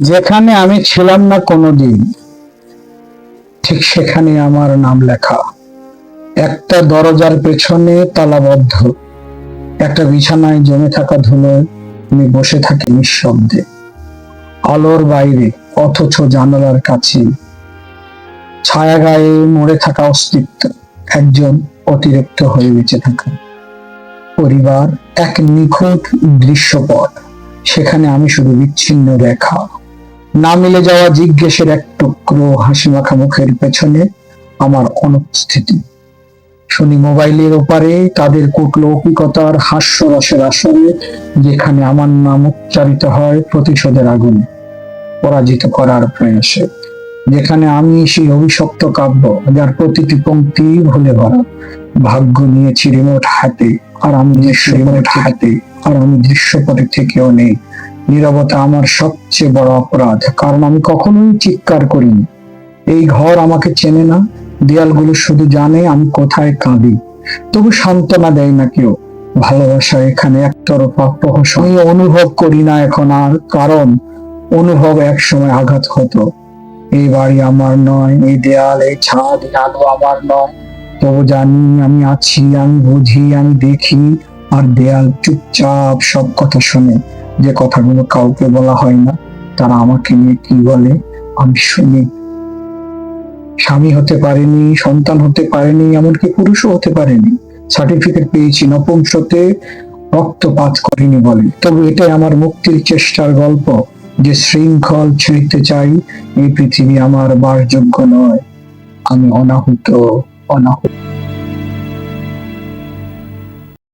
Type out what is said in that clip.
যেখানে আমি ছিলাম না কোনোদিন, ঠিক সেখানে আমার নাম লেখা। একটা দরজার পেছনে তালাবদ্ধ, একটা বিছানায় জমে থাকা ধুলোয় আমি বসে থাকি নিঃশব্দে। আলোর বাইরে, অথচ জানালার কাছে। ছায়া গায়ে মরে থাকা অস্তিত্ব, একজন অতিরিক্ত হয়ে বেঁচে থাকা। পরিবার, এক নিখুঁত দৃশ্যপট, সেখানে আমি শুধু বিচ্ছিন্ন রেখা। না মিলে যাওয়া জিজ্ঞেসের এক টুকরো হাসি মাখা মুখের পেছনে আমার অনুপস্থিতি। শুনি মোবাইলের ওপারে তাদের কূটলৌকিকতার হাস্যরসের আসরে, যেখানে আমার নাম উচ্চারিত হয় প্রতিশোধের আগুনে, পরাজিত করার প্রয়াসে, যেখানে আমি সেই অভিশপ্ত কাব্য যার প্রতিটি পঙ্ক্তি ভুলে ভরা, ভাগ্য নিয়েছি রিমোট হাতে, আর আমি রিমোট হাতে, আর আমি দৃশ্যপটে থেকেও নেই। নীরবতা আমার সবচেয়ে বড় অপরাধ, কারণ আমি কখনোই চিৎকার করিনি। এই ঘর আমাকে চেনে না, দেয়ালগুলো শুধু জানে আমি কোথায় কাঁদি। তবু সান্ত্বনা দেয় না কেউ। ভালোবাসা এখানে একতরফা প্রহসন অনুভব করি না এখন আর, কারণ অনুভব এক সময় আঘাত হতো। এই বাড়ি আমার নয়, এই দেয়াল, এই ছাদ আলো আমার নয়। তবু জানি আমি আছি, আমি বুঝি, আমি দেখি, আর দেয়াল চুপচাপ সব কথা শুনে। যে কথাগুলো কাউকে বলা হয় না, তারা আমাকে নিয়ে কি বলে, আমি শুনি। স্বামী হতে পারেনি, সন্তান হতে পারেনি, এমনকি পুরুষও হতে পারেনি। সার্টিফিকেট পেয়েছি নপুংসতে রক্তপাত করিনি বলে। তবু এটাই আমার মুক্তির চেষ্টার গল্প, যে শৃঙ্খল ছিঁড়তে চাই, এই পৃথিবী আমার বাসযোগ্য নয়। আমি অনাহুত অনাহুত।